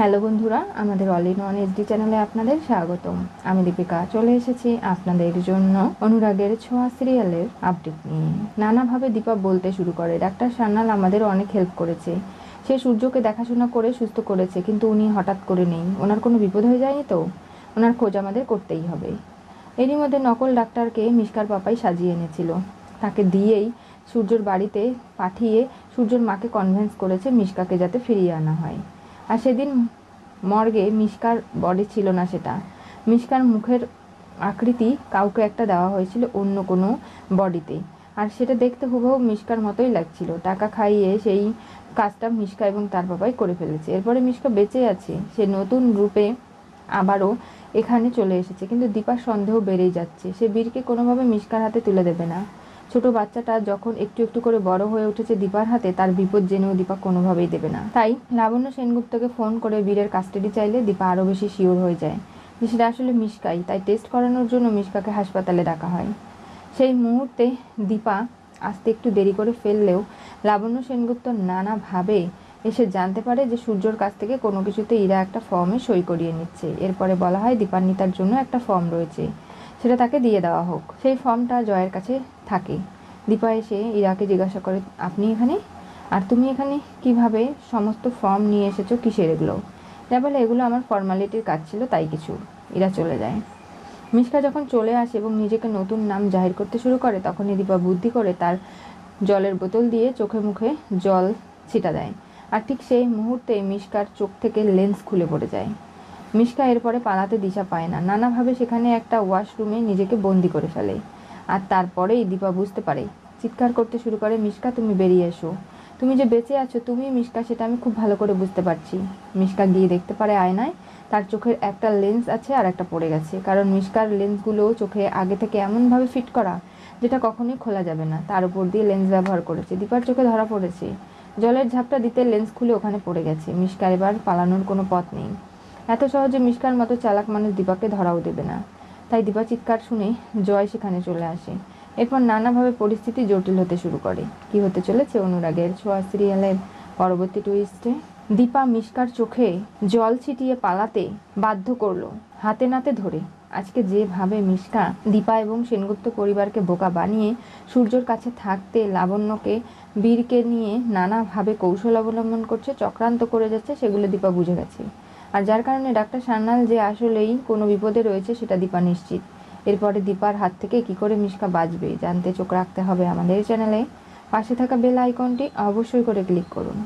Hello বন্ধুরা, আমাদের all in one HD চ্যানেলে আপনাদের স্বাগতম। আমি দীপিকা, চলে এসেছি আপনাদের জন্য অনুরাগের ছোঁয়া সিরিয়ালের আপডেট নিয়ে। নানাভাবে দীপা বলতে শুরু করে, ডাক্তার সান্যাল আমাদের অনেক হেল্প করেছে। সে সূর্যকে দেখাশোনা করে সুস্থ করেছে, কিন্তু উনি হঠাৎ করে নেই। ওনার কোনো বিপদ হয়ে যায়নি তো? ওনার খোঁজ আমাদের করতেই হবে। এরই মধ্যে নকল ডাক্তারকে মিষ্কার পাপাই সাজিয়ে এনেছিল। তাকে দিয়েই সূর্যর বাড়িতে পাঠিয়ে সূর্যর মাকে কনভিন্স করেছে মিষ্কাকে যাতে ফিরিয়ে আনা হয়। আর সেদিন মর্গে মিষ্কার বডি ছিল না সেটা। মিষ্কার মুখের আকৃতি কাউকে একটা দেওয়া হয়েছিল অন্য কোনো বডিতে। আর সেটা দেখতে হুবহু মিষ্কার মতোই লাগছিল। টাকা খাইয়ে সেই কাজটা মিষ্কা এবং তার বাবাই করে ফেলেছে। এরপরে মিষ্কা বেঁচে আছে। সে নতুন রূপে আবারও এখানে চলে এসেছে। কিন্তু দীপার সন্দেহ বেড়েই যাচ্ছে। সে বীরকে কোনোভাবে মিষ্কার হাতে তুলে দেবে না। ছোট বাচ্চাটা যখন একটু একটু করে বড় হয়ে উঠেছে দীপার হাতে, তার বিপদ জেনেও দীপা কোনোভাবেই দেবে না। তাই লাবণ্য সেনগুপ্তকে ফোন করে বীরের কাস্টাডি চাইলে দীপা আরও বেশি শিওর হয়ে যায়। যে সেটা আসলে মিষ্কাই তাই টেস্ট করানোর জন্য মিষ্কাকে হাসপাতালে ডাকা হয়। সেই মুহূর্তে দীপা আসতে একটু দেরি করে ফেললেও লাবণ্য সেনগুপ্ত নানাভাবে এসে জানতে পারে যে সূর্যর কাছ থেকে কোনো কিছুতে ইরা একটা ফর্মে সই করিয়ে নিচ্ছে। এরপরে বলা হয় দীপান্বিতার জন্য একটা ফর্ম রয়েছে। সেটা তাকে দিয়ে দেওয়া হোক। সেই ফর্মটা জয়ের কাছে থাকে। দীপা এসে ইরাকে জিজ্ঞাসা করে, আপনি এখানে? আর তুমি এখানে কীভাবে সমস্ত ফর্ম নিয়ে এসেছ? কিসের এগুলো? যা বলে এগুলো আমার ফর্মালিটির কাজ ছিল, তাই কিছু। ইরা চলে যায়। মিশকা যখন চলে আসে এবং নিজেকে নতুন নাম জাহির করতে শুরু করে, তখনই দীপা বুদ্ধি করে তার জলের বোতল দিয়ে চোখে মুখে জল ছিটা দেয়। আর ঠিক সেই মুহূর্তে মিশকার চোখ থেকে লেন্স খুলে পড়ে যায়। মিশকা এরপরে পালাতে দিশা পায় না। নানাভাবে সেখানে একটা ওয়াশরুমে নিজেকে বন্দি করে ফেলে। আর তারপরেই দীপা বুঝতে পারে, চিৎকার করতে শুরু করে, মিশকা, তুমি বেরিয়ে এসো। তুমি যে বেঁচে আছো তুমি মিশকা, সেটা আমি খুব ভালো করে বুঝতে পারছি। মিশকা গিয়ে দেখতে পারে আয়নায় তার চোখের একটা লেন্স আছে আর একটা পড়ে গেছে। কারণ মিশকার লেন্সগুলো চোখে আগে থেকে এমনভাবে ফিট করা যেটা কখনোই খোলা যাবে না। তার উপর দিয়ে লেন্স ব্যবহার করেছে। দীপার চোখে ধরা পড়েছে। জলের ঝাপটা দিতে লেন্স খুলে ওখানে পড়ে গেছে। মিশকার এবার পালানোর কোনো পথ নেই। এত সহজে মিশকার মতো চালাক মানুষ দীপাকে ধরাও দেবে না। তাই দীপা চিৎকার শুনে জয় সেখানে চলে আসে। এরপর নানাভাবে পরিস্থিতি জটিল হতে শুরু করে। কি হতে চলেছে অনুরাগের? ছোঁয়া সিরিয়ালের পরবর্তী টুইস্টে দীপা মিশকার চোখে জল ছিটিয়ে পালাতে বাধ্য করল, হাতে নাতে ধরে। আজকে যেভাবে মিশকা দীপা এবং সেনগুপ্ত পরিবারকে বোকা বানিয়ে সূর্যর কাছে থাকতে লাবণ্যকে বীরকে নিয়ে নানাভাবে কৌশল অবলম্বন করছে, চক্রান্ত করে যাচ্ছে, সেগুলো দীপা বুঝে গেছে। আর যার কারণে ডাক্তার সান্যাল যে আসলেই কোনো বিপদে রয়েছে সেটা দীপা নিশ্চিত। এরপরে দীপার হাত থেকে কি করে মিশকা বাঁচবে, জানতে চোখ রাখতে হবে আমাদের চ্যানেলে। পাশে থাকা বেল আইকনটি অবশ্যই করে ক্লিক করুন।